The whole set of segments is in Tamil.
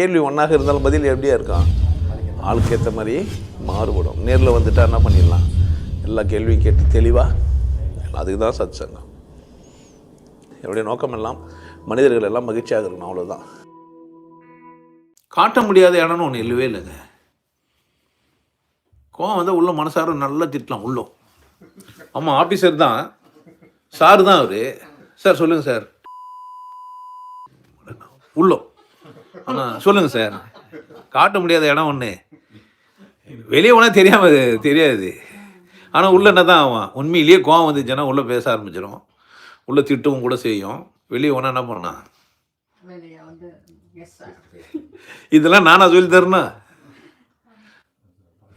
கேள்வி ஒன்றாக இருந்தாலும் பதில் எப்படியா இருக்கான் ஆளுக்கு ஏற்ற மாதிரி மாறுபடும். நேரில் வந்துட்டா என்ன பண்ணிடலாம்? எல்லா கேள்வியும் கேட்டு தெளிவாக அதுக்கு தான் சத் சங்கம் என்னுடைய நோக்கம் எல்லாம் மனிதர்கள் எல்லாம் மகிழ்ச்சியாக இருக்கணும் அவ்வளோதான் காட்ட முடியாத இடம்னு ஒன்று இல்லவே இல்லைங்க. கோவம் வந்து உள்ள மனசார நல்லா திட்டலாம் உள்ளம். ஆமாம் ஆஃபீஸர் தான். சார் தான் அவர். சார் சொல்லுங்கள் சார். உள்ளம். ஆனால் சொல்லுங்கள் சார். காட்ட முடியாத இடம் ஒன்று வெளியே போனால் தெரியாமல் தெரியாது. ஆனால் உள்ள என்ன தான் ஆவான் உண்மையிலேயே கோவம் வந்துச்சுன்னா உள்ளே பேச ஆரம்பிச்சிடும் உள்ளே திட்டவும் கூட செய்யும். வெளியே போனால் என்ன சார் இதெல்லாம் நானா சொல்லி தரணும்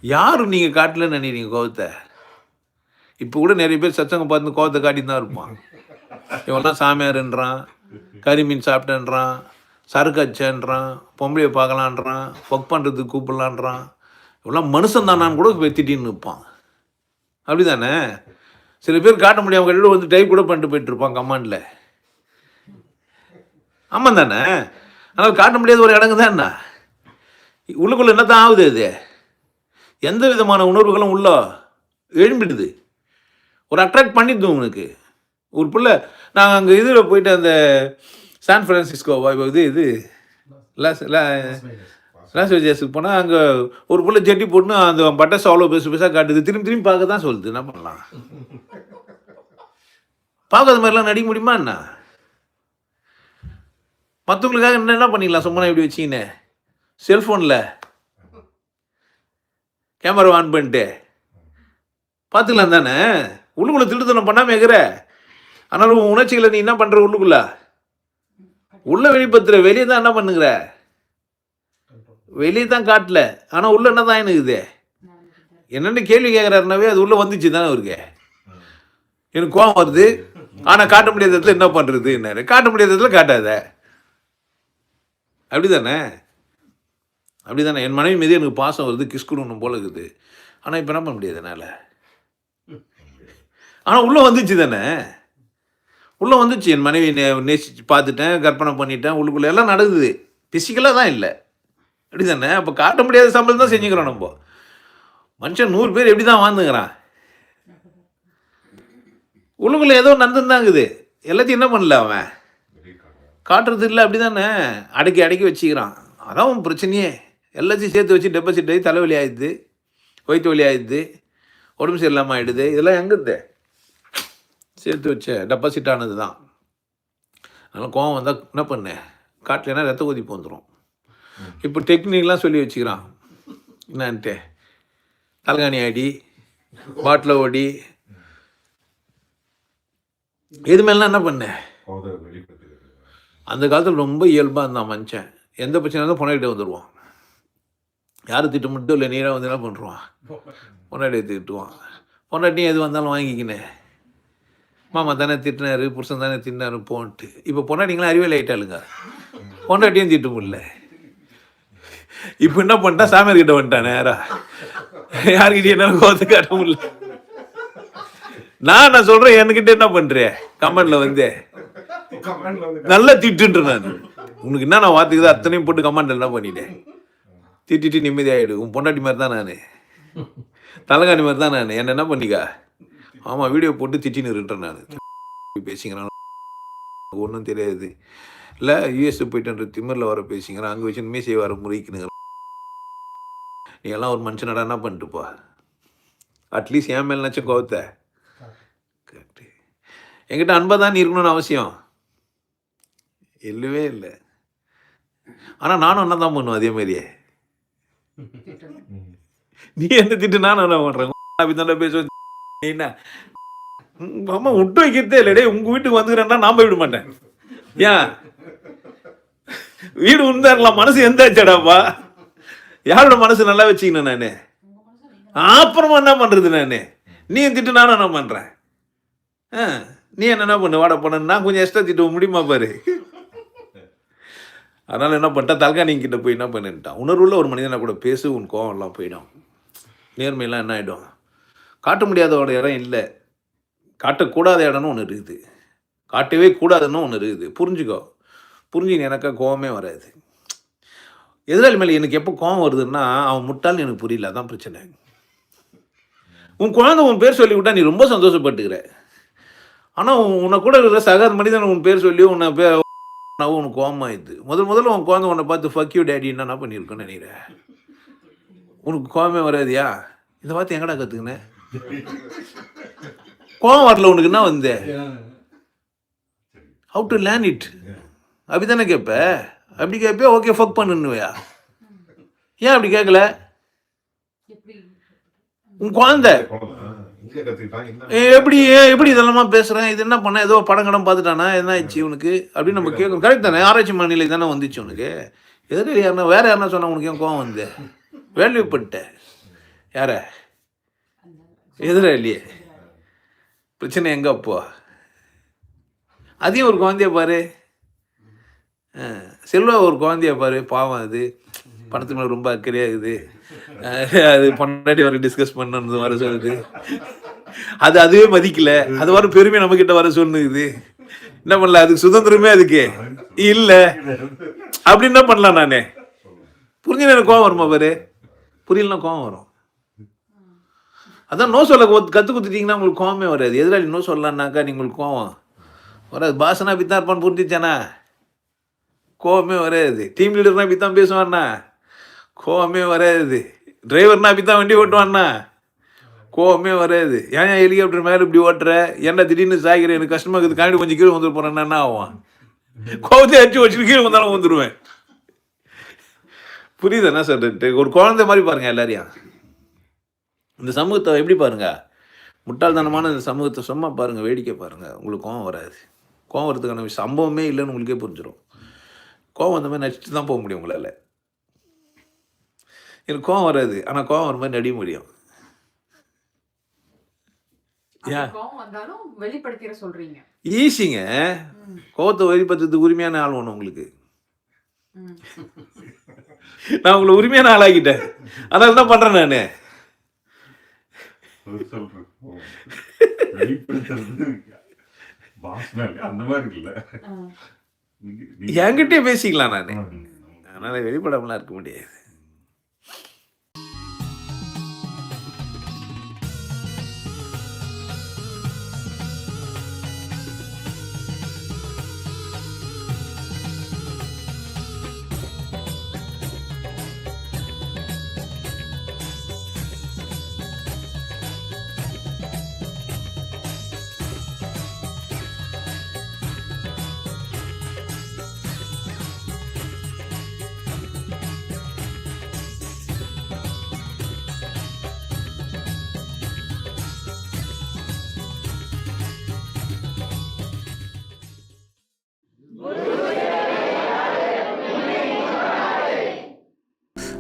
யாரும் நீங்கள் காட்டலன்னு நினைக்கிறீங்க கோவத்தை? இப்போ கூட நிறைய பேர் சச்சங்க பார்த்து கோவத்தை காட்டிட்டு தான் இருப்பான். இவன்லாம் சாமியாருன்றான் கறி மீன் சாப்பிட்டேன்றான் சரக்கு அச்சேன்றான் பொம்பளையை பார்க்கலான்றான் ஒர்க் பண்ணுறதுக்கு கூப்பிடலான்றான். இவெல்லாம் மனுஷன் தானான்னு கூட வெத்திட்டின்னு நிற்பான். அப்படி தானே சில பேர் காட்ட முடியாமல் கடையில் வந்து டைப் கூட பண்ணிட்டு போயிட்டு இருப்பான் கமாண்டில் ஆமாம் தானே ஆனால் காட்ட முடியாத ஒரு இடங்கு தான் என்ன? உள்ளுக்குள்ளே என்ன தான் ஆகுது அது? எந்த விதமான உணர்வுகளும் உள்ள எழும்பிடுது. ஒரு அட்ராக்ட் பண்ணிடுது உனக்கு. ஒரு பிள்ளை நாங்கள் அங்கே இதில் போயிட்டு அந்த சான் ஃப்ரான்சிஸ்கோ வ- இது இது. லாஸ் லாஸ் வேஜஸுக்கு போனால் அங்கே ஒரு பிள்ளை ஜெட்டி போட்டுன்னு அந்த பட்டாசு அவ்வளோ பெருசு பெருசாக காட்டுது. திரும்பி திரும்பி பார்க்க தான் சொல்லுது. என்ன பண்ணலாம்? பார்க்காத மாதிரிலாம் நடிக்க முடியுமா என்ன? மற்றவங்களுக்காக என்ன என்ன பண்ணிக்கலாம் சும்மா இப்படி வச்சிங்கன்னு செல்ஃபோனில். கேமரா ஆன் பண்ணிட்டு. பார்த்துக்கலாம் தானே? உள்ளுக்குள்ளே திருத்தனம் பண்ணாமல் ஆனாலும் உன் உணர்ச்சிகளை நீ என்ன பண்ணுற உள்ளுக்குள்ள? உள்ள வெளிப்படுத்துற வெளியே தான் என்ன பண்ணுங்கிற வெளியே தான் காட்டல. ஆனால் உள்ள என்ன தான் எனக்குது என்னென்னு கேள்வி கேட்குறாருனாவே அது உள்ள வந்துச்சு தானே அவருக்கு. எனக்கு கோவம் வருது. ஆனால் காட்ட முடியாத இடத்துல என்ன பண்ணுறது என்ன காட்ட முடியாத இடத்துல காட்டாத. அப்படிதானே? அப்படிதானே? என் மனைவி மீது எனக்கு பாசம் வருது கிஸ் கொடுக்கணும் போல இருக்குது. ஆனால் இப்போ என்ன பண்ண முடியாது என்னால் ஆனால் உள்ளே வந்துச்சு தானே உள்ளே வந்துச்சு என் மனைவி நே நேசிச்சு பார்த்துட்டேன் கற்பனை பண்ணிட்டேன் உள்ளுக்குள்ளே எல்லாம் நடக்குது. ஃபிசிக்கலாக தான் இல்லை. அப்படி தானே அப்போ காட்ட முடியாத சம்பளம் தான் செஞ்சுக்கிறோம் நம்ம. மனுஷன் நூறு பேர் எப்படி தான் வாழ்ந்துங்கிறான் உள்ளுக்குள்ளே ஏதோ நடந்துருந்தாங்குது எல்லாத்தையும் என்ன பண்ணல அவன்? காட்டுறது இல்லை அப்படி தானே அடக்கி அடக்கி வச்சுக்கிறான். அதான் உன் பிரச்சனையே. எல்லாத்தையும் சேர்த்து வச்சு டெபாசிட் ஆகி தலைவலி ஆயிடுது. வயிற்று வலி ஆயிடுது. உடம்பு சரியில்லாமல் ஆகிடுது இதெல்லாம் எங்குது சேர்த்து வச்ச டெபாசிட் ஆனது தான். அதனால் கோவம் வந்தால் என்ன பண்ணேன் காட்டலைன்னா ரத்த கொதிப்பு வந்துடும் இப்போ டெக்னிக்லாம் சொல்லி வச்சுக்கிறான். என்னான்ட்டு? தலகாணி ஆடி பாட்டில் ஓடி. இது மேலாம் என்ன பண்ணேன் அந்த காலத்தில் ரொம்ப இயல்பாக இருந்தான் மனுஷன். எந்த பிரச்சனை இருந்தாலும் பொண்டாட்டிகிட்ட வந்துடுவான் யார் திட்ட மட்டும் இல்லை நீராக வந்து என்ன பண்ணுறான் பொண்டாட்டியை திட்டுவான். பொண்டாட்டியும் எது வந்தாலும் வாங்கிக்கினேன். மாமா தானே திட்டினாரு புருஷன் தானே திட்டினாரு போன்ட்டு. இப்போ பொண்டாட்டிங்களாம் அறிவியல் ஆயிட்டாளுங்க பொண்டாட்டியும் திட்ட முடியல. இப்போ என்ன பண்ணிட்டா சாமியார் கிட்ட வந்துட்டான் நேரா. யாருக்கிட்டே என்னால் கோத்து காட்ட முடியல. நான் நான் சொல்கிறேன் என்கிட்ட என்ன பண்ணுறேன் கமெண்டில் வந்து. நல்லா திட்டுன்ற நான். உனக்கு என்ன நான் அத்தனையும் போட்டு கமாண்ட் என்ன பண்ணிட்டேன் திட்டிட்டு நிம்மதியாகிடு உன் பொண்டாட்டி மாதிரி தான் நான். தலைகாணி மாதிரி தான் நான். என்ன என்ன பண்ணிக்கா? ஆமாம் வீடியோ போட்டு திட்டின்னு இருட்டேன் நான். பேசிங்கிறான்? ஒன்றும் தெரியாது. இல்லை யூஎஸ் போயிட்டு திமிரில் வர பேசிங்கிறான். அங்கே வச்சு மீசை வர முறிக்கணுங்க நீ எல்லாம் ஒரு மனுஷனடா என்ன பண்ணிட்டுப்பா அட்லீஸ்ட் என் மேல் நச்சம் கோவத்தை. கரெக்டு என்கிட்ட அன்பாக தான் நீ இருக்கணும்னு அவசியம். இல்லவே இல்லை. ஆனால் நானும் என்ன தான் பண்ணுவேன் அதே மாதிரியே. நீ என்ன திட்டு நானும் என்ன பண்ணுறேன் அப்படி தானே பேசுவேன். என்ன? அம்மா விட்டு வைக்கிறதே இல்லடே. உங்க வீட்டுக்கு வந்துக்கிறேன்னா நான் போய் விட மாட்டேன். ஏன்? வீடு உண்டாரலாம் மனசு எந்த ஆச்சாடாப்பா யாரோட மனசு நல்லா வச்சுக்கணும் நானு? அப்புறமா என்ன பண்றது நானு? நீ திட்டு நானும் என்ன பண்றேன்? ஆ, நீ என்ன பண்ணு? வாட பண்ண நான் கொஞ்சம் எக்ஸ்ட்ரா திட்டு முடியுமா பாரு? அதனால என்ன பண்ணிட்டா தல்காணி கிட்ட போய் என்ன பண்ணிட்டான்? உணர்வுள்ள ஒரு மனிதனை கூட பேசு உன் கோவம் எல்லாம் போயிடும். நேர்மையெல்லாம் என்ன ஆகிடும் காட்ட முடியாதோட இடம் இல்லை. காட்டக்கூடாத இடம்னு ஒன்று இருக்குது. காட்டவே கூடாதுன்னு ஒன்று இருக்குது. புரிஞ்சுக்கோ. புரிஞ்சுங்க எனக்கா கோவமே வராது. எதிராளி மேலே எனக்கு எப்போ கோவம் வருதுன்னா அவன் முட்டாள்னு எனக்கு புரியல. அதான் பிரச்சனை. உன் குழந்தை உன் பேர் சொல்லி விட்டா நீ ரொம்ப சந்தோஷப்பட்டுக்கிற. ஆனால் உன்னை கூட இருக்கிற சக மனிதன் உன் பேர் சொல்லி உன்னை பே உனக்கு கோவமாயிடுது முதல் முதல்ல உன் குழந்தை உன்னை பார்த்து ஃபக் யூ டேடி என்ன பண்ணியிருக்கோன்னு நினைக்கிறேன் உனக்கு கோவமே வராதியா? இந்த பார்த்து எங்கடா கற்றுக்கினேன் கோவம் வரல உனக்கு என்ன வந்து? ஹவு டு லேர்ன் இட் அப்படி தானே கேட்ப அப்படி கேட்பே ஓகே ஃபக் பண்ணுன்னுவையா? ஏன் அப்படி கேட்கல உன் குழந்தை. எப்படி எப்படி இதெல்லாம் பேசுகிறேன் இது என்ன பண்ண? ஏதோ படம் கடம் பார்த்துட்டானா? என்ன ஆயிடுச்சு இவனுக்கு? அப்படின்னு நம்ம கேட்கும். கரெக்ட் தானே? ஆராய்ச்சி மனநிலை தானே வந்துச்சு உனக்கு. எதிரி யாருன்னா வேற யாருன்னா சொன்னா உனக்கு ஏன் கோவம் வந்து? வேல்யூ பண்ணிட்ட. யார? எதிராளியே பிரச்சனை எங்க அப்போ? அதையும் ஒரு குழந்தைய பாரு. ஆ, செல்வா ஒரு குழந்தைய பாரு. பாவம் அது. பணத்து மேலே ரொம்ப அக்கறையாக இருக்குது. அது பொண்டாட்டி வர டிஸ்கஸ் பண்ணது வர சொல்லுது. அது அதுவே மதிக்கல. அது வர பெருமை நம்ம கிட்ட வர சொல்லுது. என்ன பண்ணல? அதுக்கு சுதந்திரமே அதுக்கு. இல்லை. அப்படி என்ன பண்ணலாம் நானே? புரிஞ்சுன்னு எனக்கு கோவம் வருமா பாரு? புரியலன்னா கோவம் வரும். அதான் நோ சொல்ல கொத்து- கத்து கொடுத்துட்டீங்கன்னா உங்களுக்கு கோவமே வராது. எதிராளி நோ சொல்லலான்னாக்கா உங்களுக்கு கோவம் வராது. பாசனா இப்படி தான் இருப்பான்னு புரிஞ்சிச்சானா கோவமே வராது. டீம் லீடர்னா இப்படி தான் பேசுவான்னா? கோவமே வராது. டிரைவர்னா அப்படி தான் வண்டி ஓட்டுவான்னா? கோவமே வராது. ஏன் ஏன் ஹெலிகாப்டர் மேலே இப்படி ஓட்டுற? ஏன்டா திடீர்னு சாய்கிற எனக்கு கஷ்டமாக இருக்குது காண்டி கொஞ்சம் கீழே வந்துட்டு போகிறேன் என்ன ஆகும்? கோவத்தை அடிச்சு வச்சுட்டு கீழே வந்தாலும் வந்துடுவேன் புரியுது என்ன சொல்றது ஒரு குழந்தை மாதிரி பாருங்கள் எல்லாரையும். இந்த சமூகத்தை எப்படி பாருங்க? முட்டாள்தனமான இந்த சமூகத்தை சும்மா பாருங்க வேடிக்கை பாருங்க. உங்களுக்கு கோவம் வராது. கோவம் வரதுக்கான சம்பவமே இல்லைன்னு உங்களுக்கே புரிஞ்சிடும் கோவம் அந்த மாதிரி நடிச்சுட்டு தான் போக முடியும் உங்களால். எனக்கு கோவம் வராது. ஆனால் கோவம் வர மாதிரி நடிக்க முடியும். வெளிப்படுத்திட சொல்றீங்க. ஈஸிங்க. கோவத்தை வெளிப்படுத்துறதுக்கு உரிமையான ஆள் ஒன்று உங்களுக்கு. நான் உங்களை உரிமையான ஆளாக்கிட்டேன். அதனால தான் பண்ணுறேன் நான். வெளிப்படுத்துறது அந்த மாதிரி இல்ல. என்கிட்டயே பேசிக்கலாம் நான். அதனால் வெளிப்படாமலாம் இருக்க முடியாது.